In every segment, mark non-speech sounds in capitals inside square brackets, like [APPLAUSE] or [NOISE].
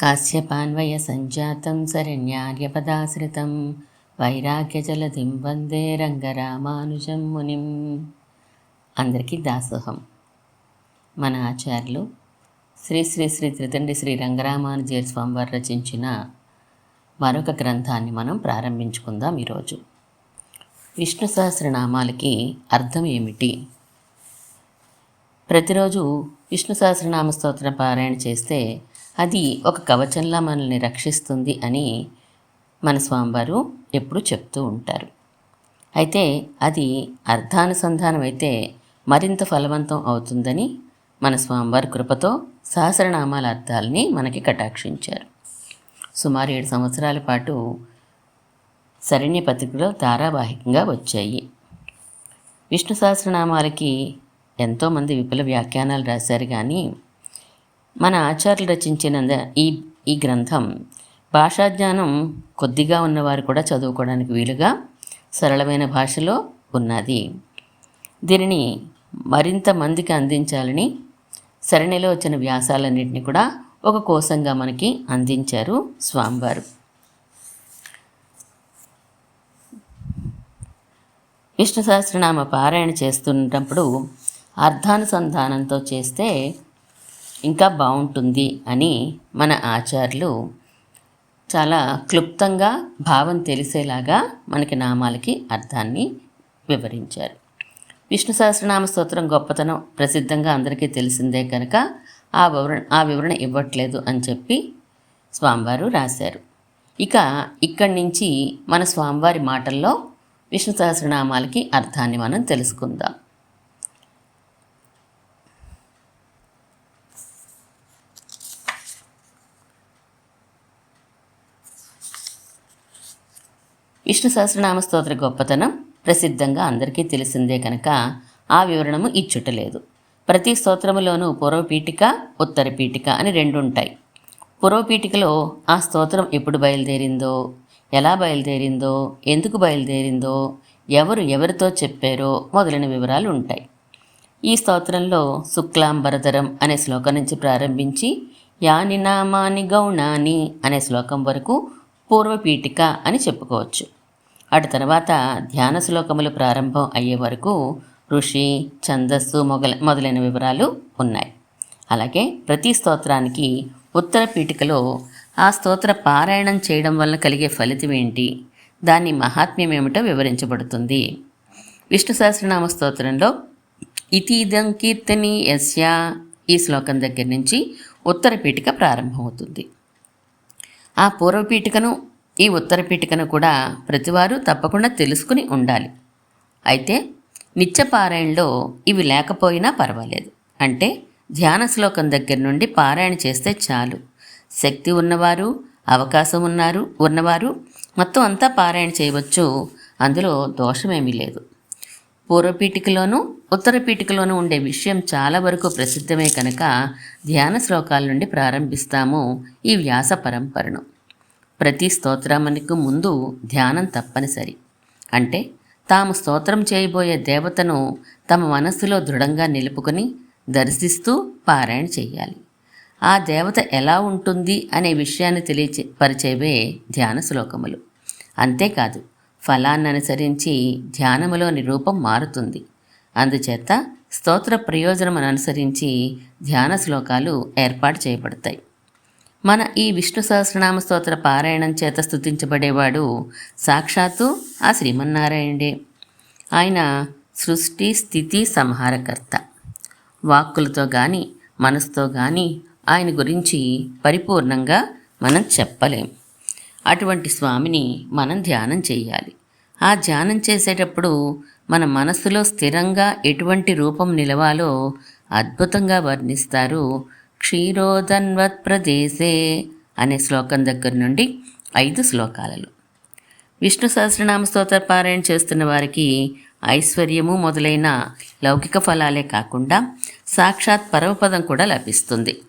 కాశ్యపాన్వయ సంజాతం శరణ్యార్యపదాశ్రితం వైరాగ్యజలధిం వందే రంగరామానుజం మునిం అందరికీ దాసోహం। మన ఆచార్యులు శ్రీ శ్రీ శ్రీ త్రితండి శ్రీ రంగరామానుజయ స్వామివారు రచించిన మరొక గ్రంథాన్ని మనం ప్రారంభించుకుందాం ఈరోజు. విష్ణు సహస్రనామాలకి అర్థం ఏమిటి? ప్రతిరోజు విష్ణు సహస్రనామ స్తోత్ర పారాయణ చేస్తే అది ఒక కవచంలా మనల్ని రక్షిస్తుంది అని మన స్వామివారు ఎప్పుడు చెప్తూ ఉంటారు. అయితే అది అర్థానుసంధానం అయితే మరింత ఫలవంతం అవుతుందని మన స్వామివారి కృపతో సహస్రనామాల అర్థాలని మనకి కటాక్షించారు. సుమారు ఏడు సంవత్సరాల పాటు శరణ్య పత్రికలో ధారావాహికంగా వచ్చాయి. విష్ణు సహస్రనామాలకి ఎంతోమంది విపుల వ్యాఖ్యానాలు రాశారు కానీ మన ఆచార్యులు రచించిన ఈ ఈ గ్రంథం. భాషాజ్ఞానం కొద్దిగా ఉన్నవారు కూడా చదువుకోవడానికి వీలుగా సరళమైన భాషలో ఉన్నది. దీనిని మరింత మందికి అందించాలని సరణిలో వచ్చిన వ్యాసాలన్నింటినీ కూడా ఒక కోసంగా మనకి అందించారు స్వామివారు. విష్ణు సహస్రనామ పారాయణ చేస్తున్నప్పుడు అర్థానుసంధానంతో చేస్తే ఇంకా బాగుంటుంది అని మన ఆచార్యులు చాలా క్లుప్తంగా భావం తెలిసేలాగా మనకి నామాలకి అర్థాన్ని వివరించారు. విష్ణు సహస్రనామ స్తోత్రం గొప్పతనం ప్రసిద్ధంగా అందరికీ తెలిసిందే కనుక ఆ వివరణ ఆ వివరణ ఇవ్వట్లేదు అని చెప్పి స్వామివారు రాశారు. ఇక ఇక్కడి నుంచి మన స్వామివారి మాటల్లో విష్ణు సహస్రనామాలకి అర్థాన్ని మనం తెలుసుకుందాం. విష్ణు సహస్రనామ స్తోత్ర గొప్పతనం ప్రసిద్ధంగా అందరికీ తెలిసిందే కనుక ఆ వివరణము ఇచ్చుటలేదు ప్రతి స్తోత్రములోనూ పూర్వపీఠిక ఉత్తర పీఠిక అని రెండు ఉంటాయి పూర్వపీఠికలో ఆ స్తోత్రం ఎప్పుడు బయలుదేరిందో ఎలా బయలుదేరిందో ఎందుకు బయలుదేరిందో ఎవరు ఎవరితో చెప్పారో మొదలైన వివరాలు ఉంటాయి ఈ స్తోత్రంలో శుక్లాంబరధరం అనే శ్లోకం నుంచి ప్రారంభించి యాని నామాని గౌణాని అనే శ్లోకం వరకు పూర్వపీఠిక అని చెప్పుకోవచ్చు. అటు తర్వాత ధ్యాన శ్లోకములు ప్రారంభం అయ్యే వరకు ఋషి ఛందస్సు మొగల మొదలైన వివరాలు ఉన్నాయి. అలాగే ప్రతి స్తోత్రానికి ఉత్తర పీఠికలో ఆ స్తోత్ర పారాయణం చేయడం వల్ల కలిగే ఫలితం ఏంటి? దాని మహాత్మ్యం ఏమిటో వివరించబడుతుంది. విష్ణు సహస్రనామ స్తోత్రంలో ఇతిదం కీర్తని యస్య ఈ శ్లోకం దగ్గర నుంచి ఉత్తర పీఠిక ప్రారంభమవుతుంది. ఆ పూర్వపీఠికను ఈ ఉత్తర పీఠికను కూడా ప్రతివారు తప్పకుండా తెలుసుకుని ఉండాలి. అయితే నిత్యపారాయణలో ఇవి లేకపోయినా పర్వాలేదు. అంటే ధ్యాన శ్లోకం దగ్గర నుండి పారాయణ చేస్తే చాలు. శక్తి ఉన్నవారు అవకాశం ఉన్నారు ఉన్నవారు మొత్తం అంతా పారాయణ చేయవచ్చు. అందులో దోషమేమీ లేదు. పూర్వపీఠికలోనూ ఉత్తర పీఠికలోనూ ఉండే విషయం చాలా వరకు ప్రసిద్ధమే కనుక ధ్యాన శ్లోకాల నుండి ప్రారంభిస్తాము ఈ వ్యాస పరంపరను. ప్రతి స్తోత్రమునికి ముందు ధ్యానం తప్పనిసరి. అంటే తాము స్తోత్రం చేయబోయే దేవతను తమ మనస్సులో దృఢంగా నిలుపుకొని దర్శిస్తూ పారాయణ చేయాలి. ఆ దేవత ఎలా ఉంటుంది అనే విషయాన్ని తెలియచే పరిచేవే ధ్యాన శ్లోకములు. అంతేకాదు ఫలాన్ని అనుసరించి ధ్యానములోని రూపం మారుతుంది. అందుచేత స్తోత్ర ప్రయోజనమును అనుసరించి ధ్యాన శ్లోకాలు ఏర్పాటు చేయబడతాయి. మన ఈ విష్ణు సహస్రనామ స్తోత్ర పారాయణం చేత స్థుతించబడేవాడు సాక్షాత్తు ఆ శ్రీమన్నారాయణుడే. ఆయన సృష్టి స్థితి సంహారకర్త. వాక్కులతో కానీ మనసుతో కానీ ఆయన గురించి పరిపూర్ణంగా మనం చెప్పలేం. అటువంటి స్వామిని మనం ధ్యానం చేయాలి. ఆ ధ్యానం చేసేటప్పుడు మన మనసులో స్థిరంగా ఎటువంటి రూపం నిలవాలో అద్భుతంగా వర్ణిస్తారు క్షీరోదన్వత్ ప్రదేశే అనే శ్లోకం దగ్గర నుండి ఐదు శ్లోకాలలో. విష్ణు సహస్రనామ స్తోత్ర పారాయణ చేస్తున్న వారికి ఐశ్వర్యము మొదలైన లౌకిక ఫలాలే కాకుండా సాక్షాత్ పరమపదం కూడా లభిస్తుంది.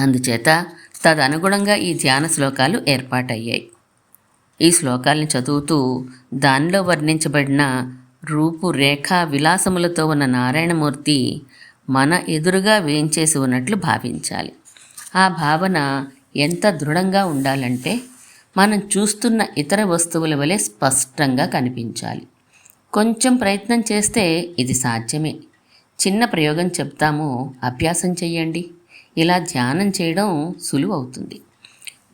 అందుచేత తదనుగుణంగా ఈ ధ్యాన శ్లోకాలు ఏర్పాటయ్యాయి. ఈ శ్లోకాలను చదువుతూ దానిలో వర్ణించబడిన రూపు రేఖ విలాసములతో ఉన్న నారాయణమూర్తి మన ఎదురుగా వేయించేసి ఉన్నట్లు భావించాలి. ఆ భావన ఎంత దృఢంగా ఉండాలంటే మనం చూస్తున్న ఇతర వస్తువుల వలె స్పష్టంగా కనిపించాలి. కొంచెం ప్రయత్నం చేస్తే ఇది సాధ్యమే. చిన్న ప్రయోగం చెప్తాము అభ్యాసం చెయ్యండి. ఇలా ధ్యానం చేయడం సులువు అవుతుంది.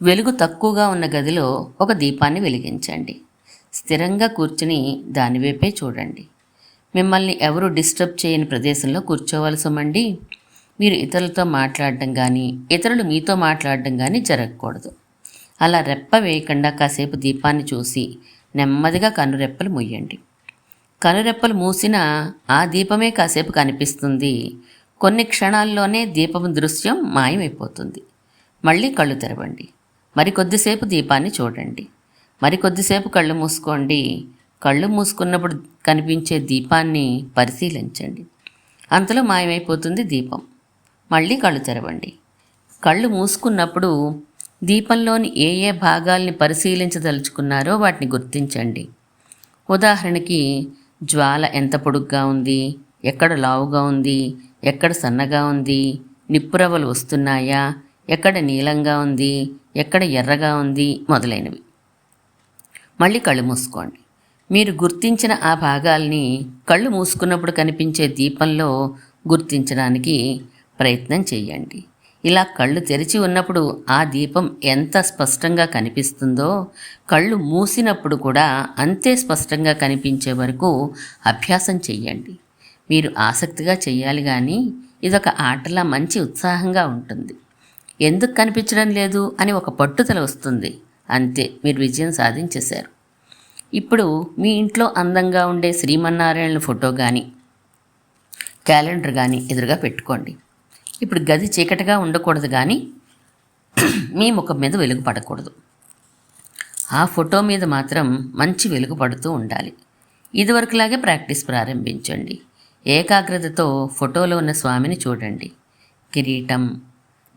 వెలుగు తక్కువగా ఉన్న గదిలో ఒక దీపాన్ని వెలిగించండి. స్థిరంగా కూర్చుని దానివైపే చూడండి. మిమ్మల్ని ఎవరు డిస్టర్బ్ చేయని ప్రదేశంలో కూర్చోవలసమండి. మీరు ఇతరులతో మాట్లాడడం కానీ ఇతరులు మీతో మాట్లాడడం కానీ జరగకూడదు. అలా రెప్ప వేయకుండా కాసేపు దీపాన్ని చూసి నెమ్మదిగా కనురెప్పలు మూయండి. కనురెప్పలు మూసినా ఆ దీపమే కాసేపు కనిపిస్తుంది. కొన్ని క్షణాల్లోనే దీపం దృశ్యం మాయమైపోతుంది. మళ్ళీ కళ్ళు తెరవండి. మరికొద్దిసేపు దీపాన్ని చూడండి. మరికొద్దిసేపు కళ్ళు మూసుకోండి. కళ్ళు మూసుకున్నప్పుడు కనిపించే దీపాన్ని పరిశీలించండి. అంతలో మాయమైపోతుంది దీపం. మళ్ళీ కళ్ళు తెరవండి. కళ్ళు మూసుకున్నప్పుడు దీపంలోని ఏ ఏ భాగాల్ని పరిశీలించదలుచుకున్నారో వాటిని గుర్తించండి. ఉదాహరణకి జ్వాల ఎంత పొడుగ్గా ఉంది? ఎక్కడ లావుగా ఉంది? ఎక్కడ సన్నగా ఉంది? నిప్పురవ్వలు వస్తున్నాయా? ఎక్కడ నీలంగా ఉంది? ఎక్కడ ఎర్రగా ఉంది? మొదలైనవి. మళ్ళీ కళ్ళు మూసుకోండి. మీరు గుర్తించిన ఆ భాగాల్ని కళ్ళు మూసుకున్నప్పుడు కనిపించే దీపంలో గుర్తించడానికి ప్రయత్నం చేయండి. ఇలా కళ్ళు తెరిచి ఉన్నప్పుడు ఆ దీపం ఎంత స్పష్టంగా కనిపిస్తుందో కళ్ళు మూసినప్పుడు కూడా అంతే స్పష్టంగా కనిపించే వరకు అభ్యాసం చెయ్యండి మీరు ఆసక్తిగా చెయ్యాలి కానీ ఇదొక ఆటలా మంచి ఉత్సాహంగా ఉంటుంది. ఎందుకు కనిపించడం లేదు అని ఒక పట్టుదల వస్తుంది. అంతే మీరు విజయం సాధించేశారు. ఇప్పుడు మీ ఇంట్లో అందంగా ఉండే శ్రీమన్నారాయణ ఫోటో కానీ క్యాలెండర్ కానీ ఎదురుగా పెట్టుకోండి. ఇప్పుడు గది చీకటిగా ఉండకూడదు కానీ [CLEARS THROAT] మీ ముఖం మీద వెలుగు పడకూడదు. ఆ ఫోటో మీద మాత్రం మంచి వెలుగు పడుతూ ఉండాలి. ఇదివరకులాగే ప్రాక్టీస్ ప్రారంభించండి. ఏకాగ్రతతో ఫోటోలో ఉన్న స్వామిని చూడండి. కిరీటం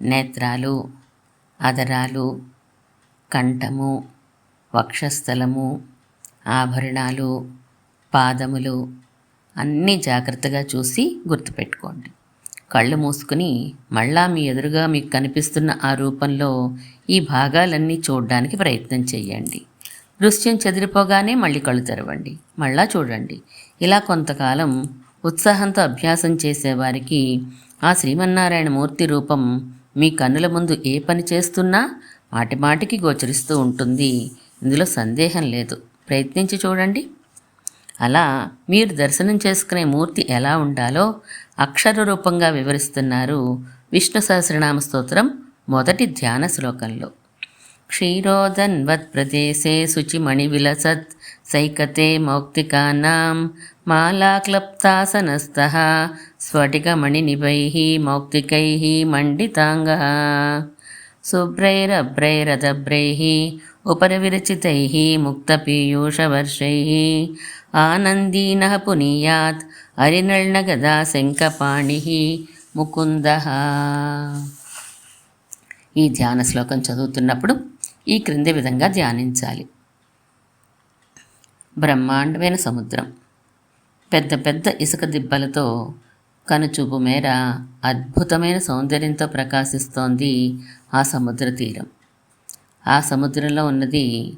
నేత్రాలు అదరాలు కంఠము వక్షస్థలము ఆభరణాలు పాదములు అన్నీ జాగ్రత్తగా చూసి గుర్తుపెట్టుకోండి. కళ్ళు మూసుకుని మళ్ళా మీ ఎదురుగా మీకు కనిపిస్తున్న ఆ రూపంలో ఈ భాగాలన్నీ చూడడానికి ప్రయత్నం చేయండి. దృశ్యం చెదిరిపోగానే మళ్ళీ కళ్ళు తెరవండి. మళ్ళా చూడండి. ఇలా కొంతకాలం ఉత్సాహంతో అభ్యాసం చేసేవారికి ఆ శ్రీమన్నారాయణ మూర్తి రూపం మీ కన్నుల ముందు ఏ పని చేస్తున్నా మాటి మాటికి గోచరిస్తూ ఉంటుంది. ఇందులో సందేహం లేదు. ప్రయత్నించి చూడండి. అలా మీరు దర్శనం చేసుకునే మూర్తి ఎలా ఉండాలో అక్షర రూపంగా వివరిస్తున్నారు విష్ణు సహస్రనామ స్తోత్రం మొదటి ధ్యాన శ్లోకంలో. క్షీరోదన్వత్ ప్రదేశే శుచిమణి విలసత్ సైకతే మౌక్తికానాం మాలాక్లప్తాసనస్థ స్ఫటికమణినిభై మౌక్తికై మండితాంగ. శుభ్రైరభ్రైరదభ్రై उपरिविरचितैः मुक्तपीयूषवर्षैः ఆనందీనః పునీయాత్ అరినళ్ళగదా శంఖపాణి ముకుంద ఈ ధ్యాన శ్లోకం చదువుతున్నప్పుడు ఈ క్రింది విధంగా ధ్యానించాలి బ్రహ్మాండమైన సముద్రం పెద్ద పెద్ద ఇసుక దిబ్బలతో కనుచూపు మేర అద్భుతమైన సౌందర్యంతో ప్రకాశిస్తోంది ఆ సముద్ర తీరం ఆ సముద్రంలో ఉన్నది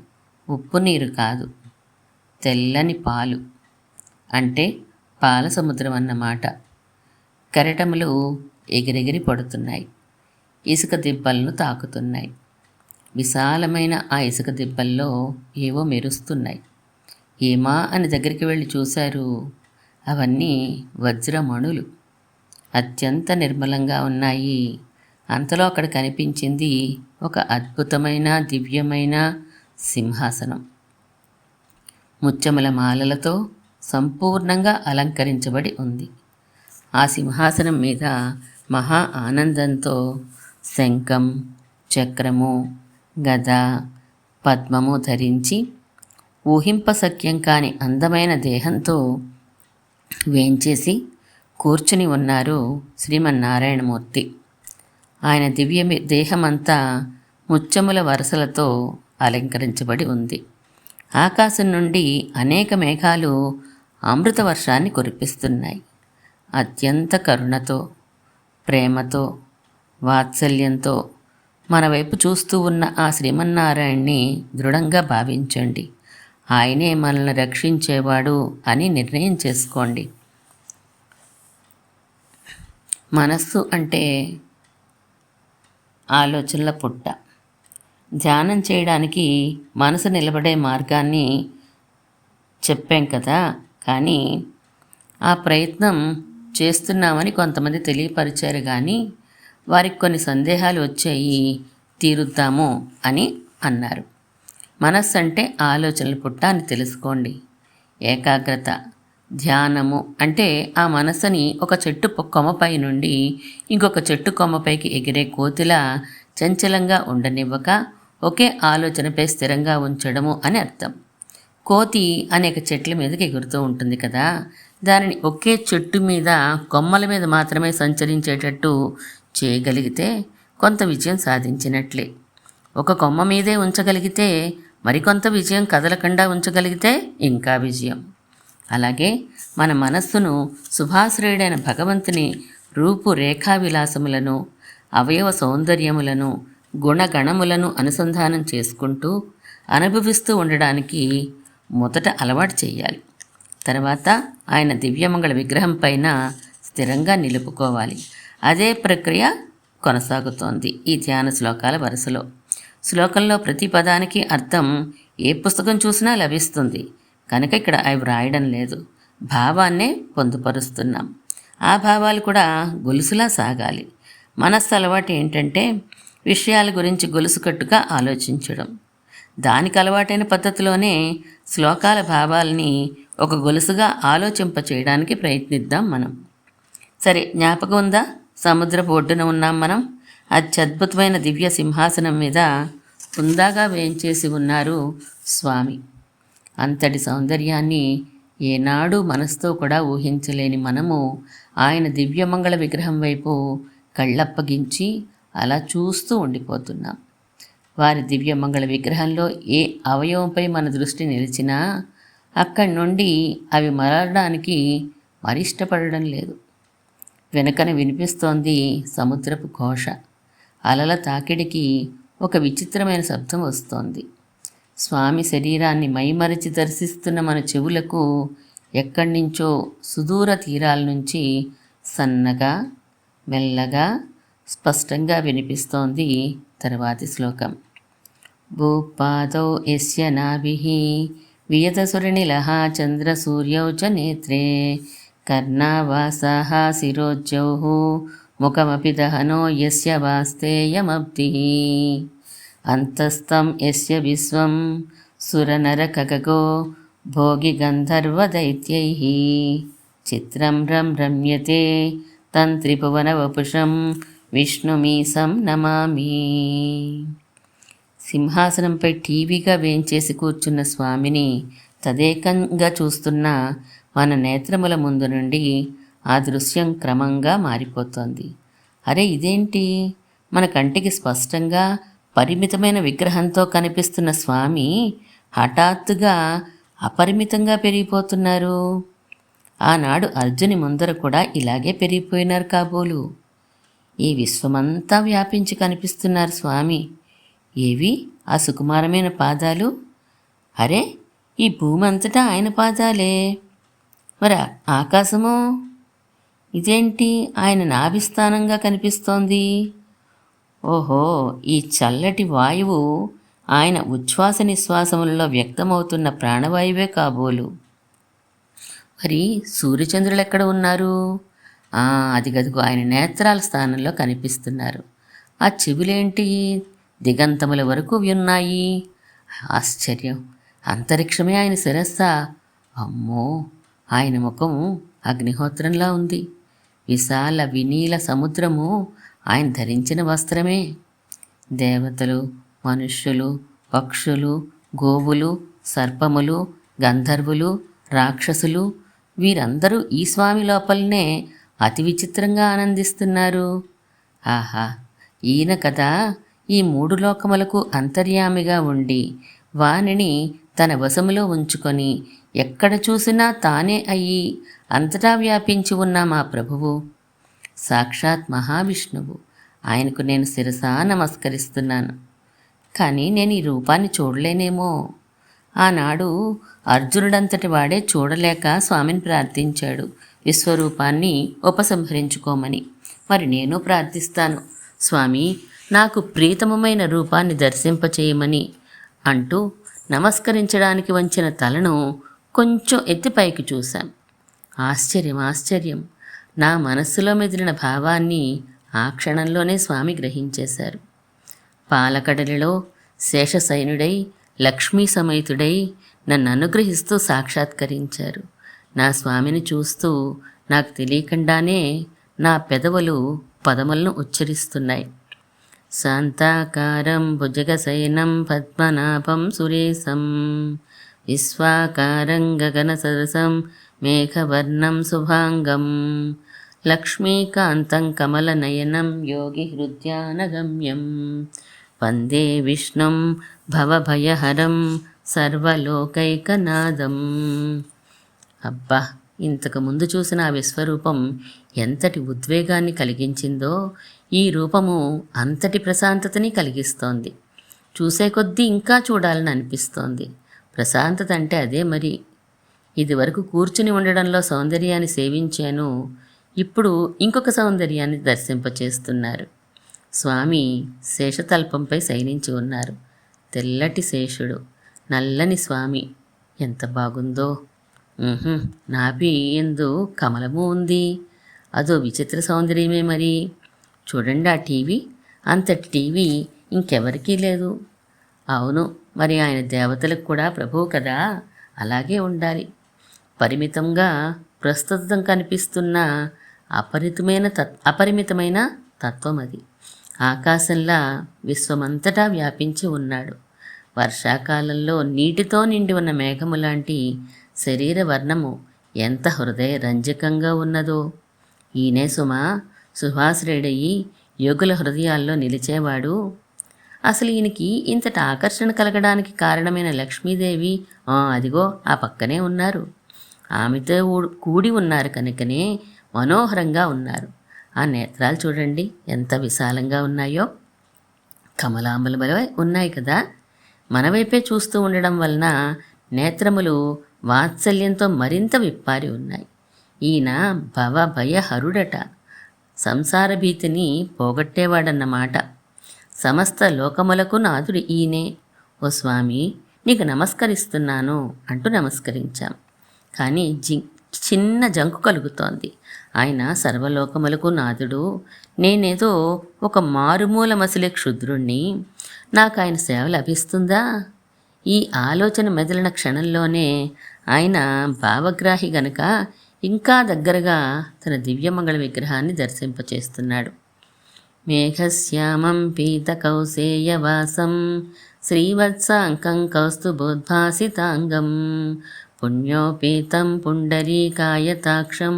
ఉప్పు నీరు కాదు తెల్లని పాలు అంటే పాల సముద్రం అన్నమాట. కెరటములు ఎగిరెగిరి పడుతున్నాయి ఇసుక దిబ్బలను తాకుతున్నాయి. విశాలమైన ఆ ఇసుక దిబ్బల్లో ఏవో మెరుస్తున్నాయి. ఏమా అని దగ్గరికి వెళ్ళి చూశారు. అవన్నీ వజ్రమణులు. అత్యంత నిర్మలంగా ఉన్నాయి. అంతలో అక్కడ కనిపించింది ఒక అద్భుతమైన దివ్యమైన సింహాసనం. ముత్యముల మాలలతో సంపూర్ణంగా అలంకరించబడి ఉంది. ఆ సింహాసనం మీద మహా ఆనందంతో శంఖం చక్రము గద పద్మము ధరించి ఊహింపసఖ్యం కాని అందమైన దేహంతో వేంచేసి కూర్చుని ఉన్నారు శ్రీమన్నారాయణమూర్తి. ఆయన దివ్య దేహమంతా ముత్యముల వరసలతో అలంకరించబడి ఉంది. ఆకాశం నుండి అనేక మేఘాలు అమృత వర్షాన్ని కురిపిస్తున్నాయి. అత్యంత కరుణతో ప్రేమతో వాత్సల్యంతో మన వైపు చూస్తూ ఉన్న ఆ శ్రీమన్నారాయణ్ణి దృఢంగా భావించండి. ఆయనే మనల్ని రక్షించేవాడు అని నిర్ణయం చేసుకోండి. మనస్సు అంటే ఆలోచనల పుట్ట. ధ్యానం చేయడానికి మనసు నిలబడే మార్గాన్ని చెప్పాం కదా. కానీ ఆ ప్రయత్నం చేస్తున్నామని కొంతమంది తెలియపరిచారు కానీ వారికి కొన్ని సందేహాలు వచ్చాయి తీరుద్దాము అని అన్నారు. మనస్సు అంటే ఆలోచనల పుట్ట అని తెలుసుకోండి. ఏకాగ్రత ధ్యానము అంటే ఆ మనసుని ఒక చెట్టు కొమ్మపై నుండి ఇంకొక చెట్టు కొమ్మపైకి ఎగిరే కోతిలా చంచలంగా ఉండనివ్వక ఒకే ఆలోచనపై స్థిరంగా ఉంచడము అని అర్థం. కోతి అనేక చెట్ల మీదకి ఎగురుతూ ఉంటుంది కదా. దానిని ఒకే చెట్టు మీద కొమ్మల మీద మాత్రమే సంచరించేటట్టు చేయగలిగితే కొంత విజయం సాధించినట్లే. ఒక కొమ్మ మీదే ఉంచగలిగితే మరికొంత విజయం కదలకుండా ఉంచగలిగితే ఇంకా విజయం. అలాగే మన మనస్సును శుభాశ్రయుడైన భగవంతుని రూపు రేఖా విలాసములను అవయవ సౌందర్యములను గుణగణములను అనుసంధానం చేసుకుంటూ అనుభవిస్తూ ఉండడానికి మొదట అలవాటు చేయాలి. తర్వాత ఆయన దివ్యమంగళ విగ్రహం పైన స్థిరంగా నిలుపుకోవాలి. అదే ప్రక్రియ కొనసాగుతోంది ఈ ధ్యాన శ్లోకాల వరుసలో. శ్లోకంలో ప్రతి పదానికి అర్థం ఏ పుస్తకం చూసినా లభిస్తుంది. కనుక ఇక్కడ అవి వ్రాయడం లేదు. భావాన్నే పొందుపరుస్తున్నాం. ఆ భావాలు కూడా గొలుసులా సాగాలి. మనస్సు అలవాటు ఏంటంటే విషయాల గురించి గొలుసు కట్టుగా ఆలోచించడం. దానికి అలవాటైన పద్ధతిలోనే శ్లోకాల భావాల్ని ఒక గొలుసుగా ఆలోచింప చేయడానికి ప్రయత్నిద్దాం మనం. సరే జ్ఞాపకం ఉందా? సముద్రపు ఒడ్డున ఉన్నాం మనం. అత్యద్భుతమైన దివ్య సింహాసనం మీద హుందాగా వేయించేసి ఉన్నారు స్వామి. అంతటి సౌందర్యాన్ని ఏనాడు మనసుతో కూడా ఊహించలేని మనము ఆయన దివ్యమంగళ విగ్రహం వైపు కళ్ళప్పగించి అలా చూస్తూ ఉండిపోతున్నాం. వారి దివ్యమంగళ విగ్రహంలో ఏ అవయవంపై మన దృష్టి నిలిచినా అక్కడి నుండి అవి మరడానికి మరి ఇష్టపడడం లేదు. వెనుకన వినిపిస్తోంది సముద్రపు ఘోష. అలల తాకిడికి ఒక విచిత్రమైన శబ్దం వస్తోంది. స్వామి శరీరాన్ని మైమరిచి దర్శిస్తున్న మన చెవులకు ఎక్కడి నుంచో సుదూర తీరాల నుంచి సన్నగా మెల్లగా స్పష్టంగా వినిపిస్తోంది తర్వాతి శ్లోకం. భూపాదౌ యస్య నాభిः వియతసురనిలः చంద్రసూర్యౌ చ నేత్రే కర్ణావాసాः శిరోజ్యౌः ముఖమపి దహనో యస్య వాస్తేయమబ్ది అంతస్థం యస్య విశ్వం సురనరకగో భోగిగంధర్వదైత్యైः చిత్రం రం రమ్యతే తంత్రిభువనవపుషం విష్ణుమీసం నమామి సింహాసనంపై టీవీగా వేంచేసి కూర్చున్న స్వామిని తదేకంగా చూస్తున్న మన నేత్రముల ముందు నుండి ఆ దృశ్యం క్రమంగా మారిపోతోంది. అరే ఇదేంటి? మన కంటికి స్పష్టంగా పరిమితమైన విగ్రహంతో కనిపిస్తున్న స్వామి హఠాత్తుగా అపరిమితంగా పెరిగిపోతున్నారు. ఆనాడు అర్జుని ముందర కూడా ఇలాగే పెరిగిపోయినారు కాబోలు. ఈ విశ్వమంతా వ్యాపించి కనిపిస్తున్నారు స్వామి. ఏవి? ఆ సుకుమారమైన పాదాలు? అరే ఈ భూమి అంతటా ఆయన పాదాలే. మరి ఆకాశమో ఆకాశము? ఇదేంటి? ఆయన నాభిస్థానంగా కనిపిస్తోంది. ఓహో ఈ చల్లటి వాయువు ఆయన ఉచ్ఛ్వాస నిశ్వాసములలో వ్యక్తమవుతున్న ప్రాణవాయువే కాబోలు. మరి సూర్యచంద్రులు ఎక్కడ ఉన్నారు? అది అదిగదిగో ఆయన నేత్రాల స్థానంలో కనిపిస్తున్నారు. ఆ చెవులేంటి? దిగంతముల వరకు ఉన్నాయి. ఆశ్చర్యం! అంతరిక్షమే ఆయన శిరస్స. అమ్మో! ఆయన ముఖం అగ్నిహోత్రంలా ఉంది. విశాల వినీల సముద్రము ఆయన ధరించిన వస్త్రమే. దేవతలు మనుష్యులు పక్షులు గోవులు సర్పములు గంధర్వులు రాక్షసులు వీరందరూ ఈ స్వామి లోపలనే అతి విచిత్రంగా ఆనందిస్తున్నారు. ఆహా! ఈయన కదా ఈ మూడు లోకములకు అంతర్యామిగా ఉండి వానిని తన వశములో ఉంచుకొని ఎక్కడ చూసినా తానే అయ్యి అంతటా వ్యాపించి ఉన్న మా ప్రభువు. సాక్షాత్ మహావిష్ణువు. ఆయనకు నేను శిరసా నమస్కరిస్తున్నాను. కానీ నేను ఈ రూపాన్ని చూడలేనేమో. ఆనాడు అర్జునుడంతటి వాడే చూడలేక స్వామిని ప్రార్థించాడు. విశ్వరూపాన్ని ఉపసంహరించుకోమని. మరి నేను ప్రార్థిస్తాను. స్వామి నాకు ప్రీతమమైన రూపాన్ని దర్శింపచేయమని అంటూ నమస్కరించడానికి వంచిన తలను కొంచెం ఎత్తిపైకి చూశాం. ఆశ్చర్యం ఆశ్చర్యం. నా మనస్సులో మెదిలిన భావాన్ని ఆ క్షణంలోనే స్వామి గ్రహించేశారు. పాలకడలిలో శేషసైనుడై లక్ష్మీ సమేతుడై నన్ను అనుగ్రహిస్తూ సాక్షాత్కరించారు. నా స్వామిని చూస్తూ నాకు తెలియకుండానే నా పెదవులు పదములను ఉచ్చరిస్తున్నాయి. శాంతాకారం భుజగశయనం పద్మనాభం సురేశం విశ్వాకారం గగన సరసం మేఘవర్ణం శుభాంగం లక్ష్మీకాంతం కమలనయనం యోగి హృద్యానగమ్యం వందే విష్ణుం భవభయహరం సర్వలోకైకనాదం అబ్బా ఇంతకు ముందు చూసిన ఆ విశ్వరూపం ఎంతటి ఉద్వేగాన్ని కలిగించిందో ఈ రూపము అంతటి ప్రశాంతతని కలిగిస్తోంది. చూసే కొద్దీ ఇంకా చూడాలని అనిపిస్తోంది. ప్రశాంతత అంటే అదే మరి. ఇదివరకు కూర్చుని ఉండడంలో సౌందర్యాన్ని సేవించాను. ఇప్పుడు ఇంకొక సౌందర్యాన్ని దర్శింపచేస్తున్నారు. స్వామి శేషతల్పంపై శయనించి ఉన్నారు. తెల్లటి శేషుడు నల్లని స్వామి ఎంత బాగుందో. నాభి ఎందు కమలము ఉంది. అదో విచిత్ర సౌందర్యమే మరి. చూడండి ఆ టీవీ అంతటి టీవీ ఇంకెవరికీ లేదు. అవును మరి ఆయన దేవతలకు కూడా ప్రభువు కదా. అలాగే ఉండాలి. పరిమితంగా ప్రస్తుతం కనిపిస్తున్న అపరితమైన తత్ అపరిమితమైన తత్వం అది. ఆకాశంలా విశ్వమంతటా వ్యాపించి ఉన్నాడు. వర్షాకాలంలో నీటితో నిండి ఉన్న మేఘము లాంటి శరీర వర్ణము ఎంత హృదయ రంజకంగా ఉన్నదో! ఈయనే సుమా సుహాశ్రేడయి యోగుల హృదయాల్లో నిలిచేవాడు. అసలు ఈయనకి ఇంతటి ఆకర్షణ కలగడానికి కారణమైన లక్ష్మీదేవి అదిగో ఆ పక్కనే ఉన్నారు. ఆమెతో కూడి ఉన్నారు కనుకనే మనోహరంగా ఉన్నారు. ఆ నేత్రాలు చూడండి ఎంత విశాలంగా ఉన్నాయో. కమలాంబల వలె ఉన్నాయి కదా. మన వైపే చూస్తూ ఉండడం వలన నేత్రములు వాత్సల్యంతో మరింత విప్పారి ఉన్నాయి. ఈయన భవ భయ హరుడట సంసార భీతిని పోగొట్టేవాడన్నమాట. సమస్త లోకములకు నాథుడు ఈయనే. ఓ స్వామి నీకు నమస్కరిస్తున్నాను అంటూ నమస్కరించాం. కానీ జి చిన్న జంకు కలుగుతోంది. ఆయన సర్వలోకములకు నాథుడు నేనేదో ఒక మారుమూల మసిలే క్షుద్రుణ్ణి. నాకు ఆయన సేవ లభిస్తుందా? ఈ ఆలోచన మెదలిన క్షణంలోనే ఆయన భావగ్రాహి గనుక ఇంకా దగ్గరగా తన దివ్యమంగళ విగ్రహాన్ని దర్శింపచేస్తున్నాడు. మేఘశ్యామం పీతకౌసేయవాసం శ్రీవత్సాంకం కౌస్తుభోద్భాసితాంగం పుణ్యోపేతం పుండరీకాయతాక్షం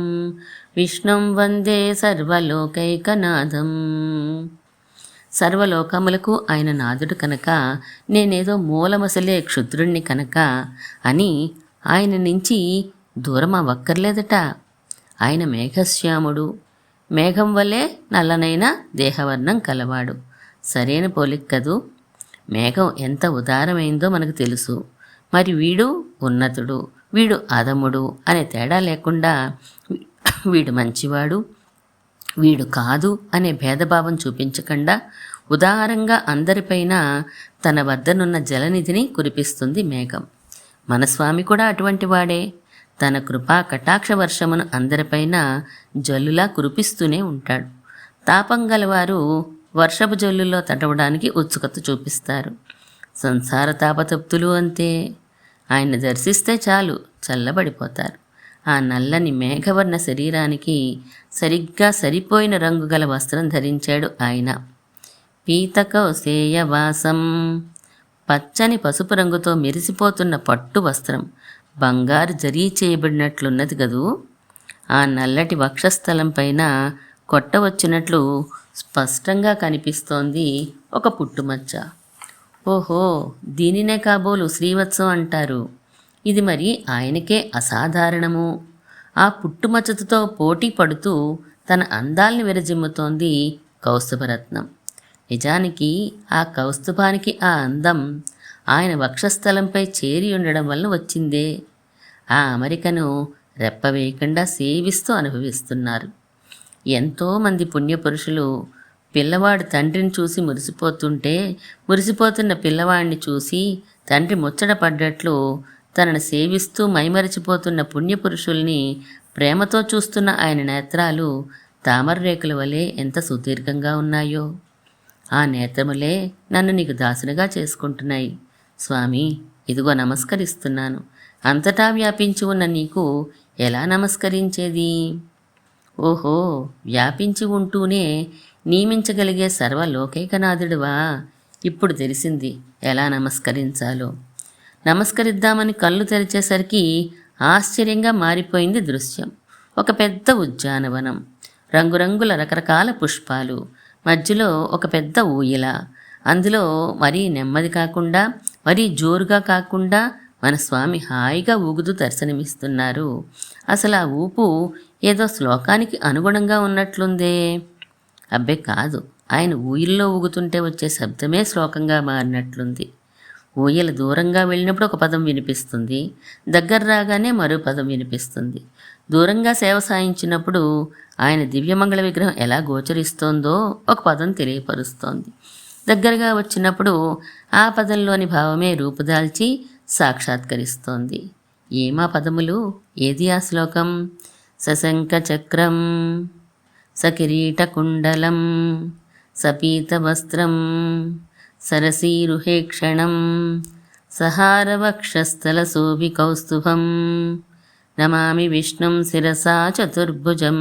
విష్ణుం వందే సర్వలోకైకనాథం సర్వలోకములకు ఆయన నాదుడు కనుక నేనేదో మూలమసలే క్షుద్రుణ్ణి కనుక అని ఆయన నుంచి దూరం అవ్వక్కర్లేదట ఆయన మేఘశ్యాముడు. మేఘం వల్లే నల్లనైన దేహవర్ణం కలవాడు. సరైన పోలిక్ కదూ మేఘం ఎంత ఉదారమైందో మనకు తెలుసు. మరి వీడు ఉన్నతుడు వీడు అధముడు అనే తేడా లేకుండా వీడు మంచివాడు వీడు కాదు అనే భేదభావం చూపించకుండా ఉదారంగా అందరిపైన తన వద్దనున్న జలనిధిని కురిపిస్తుంది మేఘం. మన స్వామి కూడా అటువంటి వాడే. తన కృపా కటాక్ష వర్షమును అందరిపైన జల్లులా కురిపిస్తూనే ఉంటాడు. తాపం గలవారు వర్షపు జల్లుల్లో తడవడానికి ఉత్సుకత చూపిస్తారు. సంసార తాపతప్తులు అంతే. ఆయన దర్శిస్తే చాలు చల్లబడిపోతారు. ఆ నల్లని మేఘవర్ణ శరీరానికి సరిగ్గా సరిపోయిన రంగు గల వస్త్రం ధరించాడు ఆయన. పీతకౌసేయవాసం పచ్చని పసుపు రంగుతో మెరిసిపోతున్న పట్టు వస్త్రం బంగారు జరీ చేయబడినట్లున్నది కదూ. ఆ నల్లటి వక్షస్థలం పైన కొట్టవచ్చినట్లు స్పష్టంగా కనిపిస్తోంది ఒక పుట్టుమచ్చ. ఓహో దీనినే కాబోలు శ్రీవత్సం అంటారు. ఇది మరి ఆయనకే అసాధారణము. ఆ పుట్టుమచ్చతతో పోటీ పడుతూ తన అందాల్ని విరజిమ్ముతోంది కౌస్తుభరత్నం. నిజానికి ఆ కౌస్తుభానికి ఆ అందం ఆయన వక్షస్థలంపై చేరి ఉండడం వలన వచ్చిందే. ఆ అమరికను రెప్పవేయకుండా సేవిస్తూ అనుభవిస్తున్నారు. ఎంతోమంది పుణ్యపురుషులు పిల్లవాడు తండ్రిని చూసి మురిసిపోతుంటే మురిసిపోతున్న పిల్లవాడిని చూసి తండ్రి ముచ్చట పడ్డట్లు తనను సేవిస్తూ మైమరిచిపోతున్న పుణ్యపురుషుల్ని ప్రేమతో చూస్తున్న ఆయన నేత్రాలు తామరరేకుల వలె ఎంత సుదీర్ఘంగా ఉన్నాయో. ఆ నేత్రములే నన్ను నీకు దాసునిగా చేసుకుంటున్నాయి. స్వామి ఇదిగో నమస్కరిస్తున్నాను. అంతటా వ్యాపించి ఉన్న నీకు ఎలా నమస్కరించేది? ఓహో వ్యాపించి ఉంటూనే నియమించగలిగే సర్వలోకైకనాథుడివా? ఇప్పుడు తెలిసింది ఎలా నమస్కరించాలో. నమస్కరిద్దామని కళ్ళు తెరిచేసరికి ఆశ్చర్యంగా మారిపోయింది దృశ్యం. ఒక పెద్ద ఉద్యానవనం. రంగురంగుల రకరకాల పుష్పాలు. మధ్యలో ఒక పెద్ద ఊయల. అందులో మరీ నెమ్మది కాకుండా మరీ జోరుగా కాకుండా మన స్వామి హాయిగా ఊగుతూ దర్శనమిస్తున్నారు. అసలు ఆ ఊపు ఏదో శ్లోకానికి అనుగుణంగా ఉన్నట్లుందే. అబ్బే కాదు. ఆయన ఊయల్లో ఊగుతుంటే వచ్చే శబ్దమే శ్లోకంగా మారినట్లుంది. ఊయల దూరంగా వెళ్ళినప్పుడు ఒక పదం వినిపిస్తుంది. దగ్గర రాగానే మరో పదం వినిపిస్తుంది. దూరంగా సేవ సాయించినప్పుడు ఆయన దివ్యమంగళ విగ్రహం ఎలా గోచరిస్తోందో ఒక పదం తెలియపరుస్తోంది. దగ్గరగా వచ్చినప్పుడు ఆ పదంలోని భావమే రూపుదాల్చి సాక్షాత్కరిస్తోంది. ఏమా పదములు? ఏది ఆ శ్లోకం? సశంక చక్రం. సకిరీటకుండలం సపీతవస్త్రం సరసీరుహేక్షణం సహారవక్షస్థలశోభికౌస్తుభం నమామి విష్ణుం శిరసా చతుర్భుజం.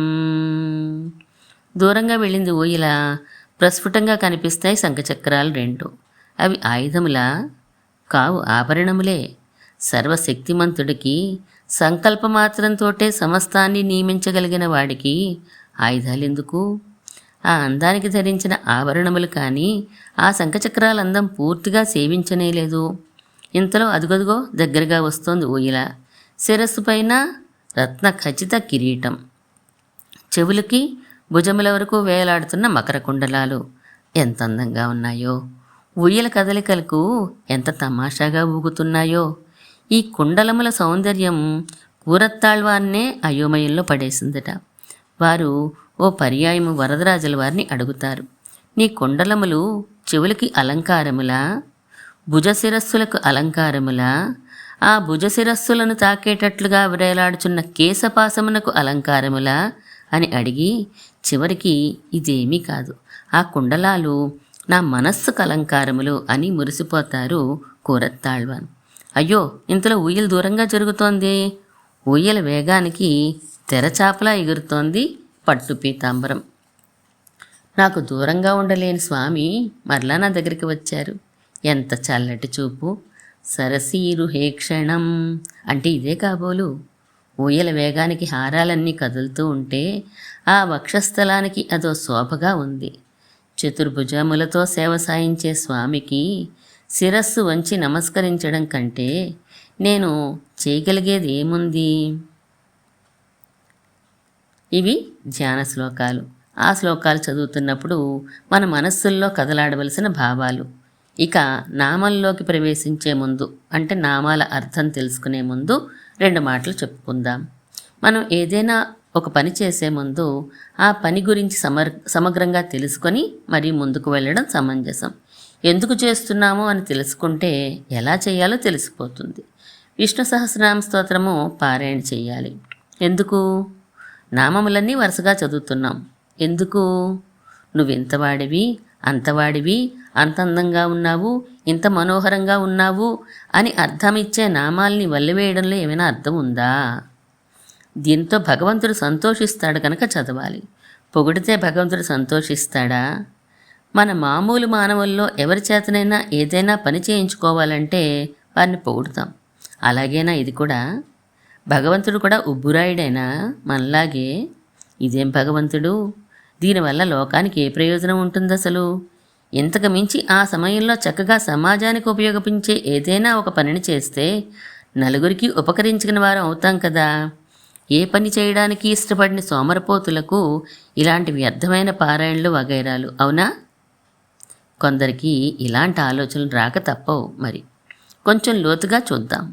దూరంగా వెళ్ళింది ఊయల ప్రస్ఫుటంగా కనిపిస్తాయి శంఖచక్రాలు రెండు. అవి ఆయుధములా? కావు ఆభరణములే. సర్వశక్తిమంతుడికి సంకల్పమాత్రంతోటే సమస్తాన్ని నియమించగలిగిన వాడికి ఆయుధాలెందుకు? ఆ అందానికి ధరించిన ఆభరణములు కానీ ఆ శంఖచక్రాల అందం పూర్తిగా సేవించనేలేదు. ఇంతలో అదుగదుగో దగ్గరగా వస్తోంది ఊయల. శిరస్సు పైన రత్న ఖచ్చిత కిరీటం. చెవులకి భుజముల వరకు వేలాడుతున్న మకర కుండలాలు ఎంత అందంగా ఉన్నాయో. ఉయ్యల కదలికలకు ఎంత తమాషాగా ఊగుతున్నాయో. ఈ కుండలముల సౌందర్యం కూరత్తాళ్వాన్నే అయోమయంలో పడేసిందట. వారు ఓ పర్యాయము వరదరాజుల వారిని అడుగుతారు. నీ కుండలములు చెవులకి అలంకారములా? భుజశిరస్సులకు అలంకారములా? ఆ భుజశిరస్సులను తాకేటట్లుగా వ్రేలాడుచున్న కేశపాసమునకు అలంకారములా? అని అడిగి చివరికి ఇదేమీ కాదు. ఆ కుండలాలు నా మనస్సుకు అలంకారములు అని మురిసిపోతారు కూరత్తాళ్వాన్. అయ్యో ఇంతలో ఊయలు దూరంగా జరుగుతోంది? ఊయల వేగానికి తెరచాపలా ఎగురుతోంది పట్టు పీతాంబరం. నాకు దూరంగా ఉండలేని స్వామి మరలా నా దగ్గరికి వచ్చారు. ఎంత చల్లటి చూపు. సరసీరు హే క్షణం. అంటే ఇదే కాబోలు. ఊయల వేగానికి హారాలన్నీ కదులుతూ ఉంటే ఆ వక్షస్థలానికి అదో శోభగా ఉంది. చతుర్భుజములతో సేవ సాయించే స్వామికి శిరస్సు వంచి నమస్కరించడం కంటే నేను చేయగలిగేది ఏముంది ఇవి ధ్యాన శ్లోకాలు. ఆ శ్లోకాలు చదువుతున్నప్పుడు మన మనస్సుల్లో కదలాడవలసిన భావాలు. ఇక నామంలోకి ప్రవేశించే ముందు అంటే నామాల అర్థం తెలుసుకునే ముందు రెండు మాటలు చెప్పుకుందాం. మనం ఏదైనా ఒక పని చేసే ముందు ఆ పని గురించి సమర్ సమగ్రంగా తెలుసుకొని మరీ ముందుకు వెళ్ళడం సమంజసం. ఎందుకు చేస్తున్నామో అని తెలుసుకుంటే ఎలా చేయాలో తెలిసిపోతుంది. విష్ణు సహస్రనామ స్తోత్రము పారాయణ చేయాలి. ఎందుకు? నామములన్నీ వరుసగా చదువుతున్నాం. ఎందుకు? నువ్వెంతవాడివి అంతవాడివి అంత అందంగా ఉన్నావు? ఇంత మనోహరంగా ఉన్నావు? అని అర్థమిచ్చే నామాల్ని వల్లివేయడంలో ఏమైనా అర్థం ఉందా? దీంతో భగవంతుడు సంతోషిస్తాడు కనుక చదవాలి. పొగిడితే భగవంతుడు సంతోషిస్తాడా? మన మామూలు మానవుల్లో ఎవరి చేతనైనా ఏదైనా పని చేయించుకోవాలంటే వారిని పొగుడుతాం. అలాగేనా ఇది కూడా? భగవంతుడు కూడా ఉబ్బురాయుడైనా? మనలాగే ఇదేం భగవంతుడు? దీనివల్ల లోకానికి ఏ ప్రయోజనం ఉంటుంది అసలు ఇంతకు మించి ఆ సమయంలో చక్కగా సమాజానికి ఉపయోగపించే ఏదైనా ఒక పనిని చేస్తే నలుగురికి ఉపకరించిన వారం అవుతాం కదా. ఏ పని చేయడానికి ఇష్టపడిన సోమరపోతులకు ఇలాంటి వ్యర్థమైన పారాయణలు వగైరాలు అవునా? కొందరికి ఇలాంటి ఆలోచనలు రాక తప్పవు మరి. కొంచెం లోతుగా చూద్దాం.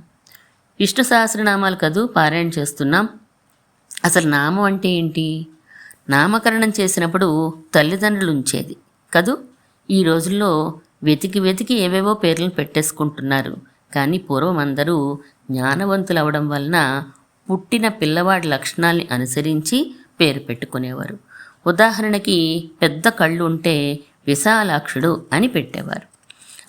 ఇష్ట సహస్రనామాలు కదూ పారాయణ చేస్తున్నాం. అసలు నామం అంటే ఏంటి? నామకరణం చేసినప్పుడు తల్లిదండ్రులు ఉంచేది కదూ? ఈ రోజుల్లో వెతికి వెతికి ఏవేవో పేర్లను పెట్టేసుకుంటున్నారు. కానీ పూర్వం అందరూ జ్ఞానవంతులు అవడం వలన పుట్టిన పిల్లవాడి లక్షణాల్ని అనుసరించి పేరు పెట్టుకునేవారు. ఉదాహరణకి పెద్ద కళ్ళు ఉంటే విశాలాక్షుడు అని పెట్టేవారు.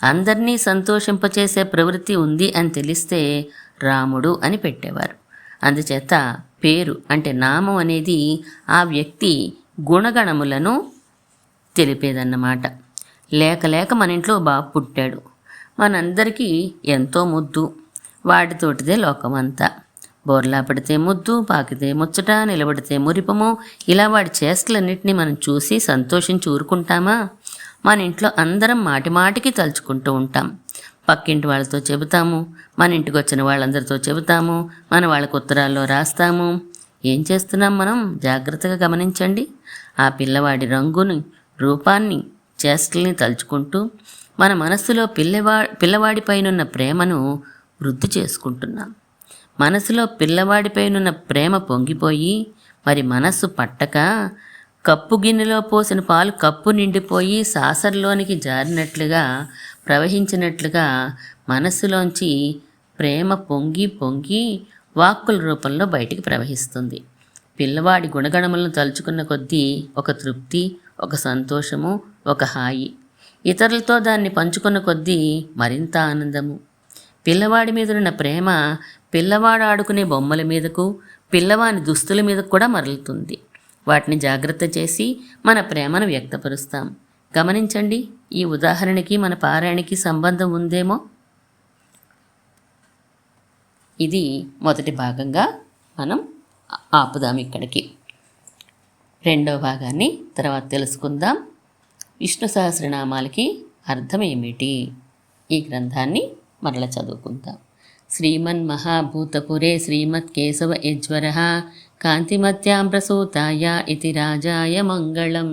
అందరినీ సంతోషింపచేసే ప్రవృత్తి ఉంది అని తెలిస్తే రాముడు అని పెట్టేవారు. అందుచేత పేరు అంటే నామం అనేది ఆ వ్యక్తి గుణగణములను తెలిపేదన్నమాట. లేక లేక మన ఇంట్లో బాబు పుట్టాడు. మనందరికీ ఎంతో ముద్దు. వాటితోటిదే లోకమంతా. బోర్లా పడితే ముద్దు పాకితే ముచ్చట నిలబడితే మురిపము. ఇలా వాడి చేష్టలన్నింటినీ మనం చూసి సంతోషించి ఊరుకుంటామా? మన ఇంట్లో అందరం మాటి మాటికి తలుచుకుంటూ ఉంటాం. పక్కింటి వాళ్ళతో చెబుతాము మన ఇంటికి వచ్చిన వాళ్ళందరితో చెబుతాము మన వాళ్ళకు ఉత్తరాల్లో రాస్తాము. ఏం చేస్తున్నాం మనం? జాగ్రత్తగా గమనించండి. ఆ పిల్లవాడి రంగుని రూపాన్ని చేష్టల్ని తలుచుకుంటూ మన మనస్సులో పిల్లవా పిల్లవాడిపైనున్న ప్రేమను వృద్ధి చేసుకుంటున్నాం. మనసులో పిల్లవాడిపైనున్న ప్రేమ పొంగిపోయి మరి మనస్సు పట్టక కప్పు గిన్నెలో పోసిన పాలు కప్పు నిండిపోయి సాసర్లోనికి జారినట్లుగా ప్రవహించినట్లుగా మనస్సులోంచి ప్రేమ పొంగి పొంగి వాక్కుల రూపంలో బయటికి ప్రవహిస్తుంది. పిల్లవాడి గుణగణములను తలుచుకున్న కొద్దీ ఒక తృప్తి ఒక సంతోషము ఒక హాయి. ఇతరులతో దాన్ని పంచుకున్న కొద్దీ మరింత ఆనందము. పిల్లవాడి మీద ఉన్న ప్రేమ పిల్లవాడు ఆడుకునే బొమ్మల మీదకు పిల్లవాని దుస్తుల మీద కూడా మరలుతుంది. వాటిని జాగ్రత్త చేసి మన ప్రేమను వ్యక్తపరుస్తాం. గమనించండి ఈ ఉదాహరణకి మన పారాయణకి సంబంధం ఉందేమో? ఇది మొదటి భాగంగా మనం ఆపుదాం ఇక్కడికి. రెండవ భాగాన్ని తర్వాత తెలుసుకుందాం. విష్ణు సహస్రనామాలకి అర్థం ఏమిటి? ఈ గ్రంథాన్ని మరల చదువుకుందాం. శ్రీమన్ మహాభూతపురే శ్రీమత్ కేశవ యజ్వర కాంతిమత్యాం ప్రసూతాయ ఇది రాజాయ మంగళం.